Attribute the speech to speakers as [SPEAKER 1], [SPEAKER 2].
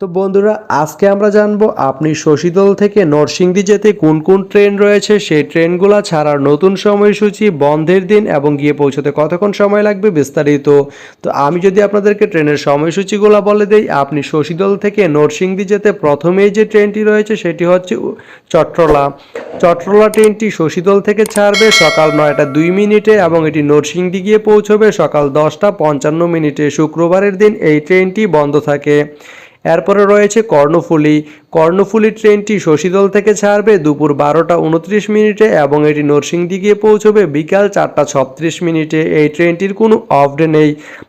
[SPEAKER 1] তো বন্ধুরা, আজকে আমরা জানব আপনি শশীদল থেকে নরসিংদী যেতে কোন কোন ট্রেন রয়েছে, সেই ট্রেনগুলো ছাড়ার নতুন সময়সূচি, বন্ধের দিন এবং গিয়ে পৌঁছতে কতক্ষণ সময় লাগবে বিস্তারিত। তো আমি যদি আপনাদেরকে ট্রেনের সময়সূচিগুলো বলে দেই, আপনি শশীদল থেকে নরসিংদী যেতে প্রথমেই যে ট্রেনটি রয়েছে সেটি হচ্ছে চট্টলা চট্টলা ট্রেনটি শশীদল থেকে ছাড়বে সকাল নয়টা দুই মিনিটে এবং এটি নরসিংদী গিয়ে পৌঁছবে সকাল দশটা পঞ্চান্ন মিনিটে। শুক্রবারের দিন এই ট্রেনটি বন্ধ থাকে। এরপরে রয়েছে কর্ণফুলি। কর্ণফুলি ট্রেনটি শশীদল থেকে ছাড়বে দুপুর বারোটা উনত্রিশ মিনিটে এবং এটি নরসিংদী গিয়ে পৌঁছবে বিকাল চারটা ছত্রিশ মিনিটে। এই ট্রেনটির কোনো অফ ডে নেই।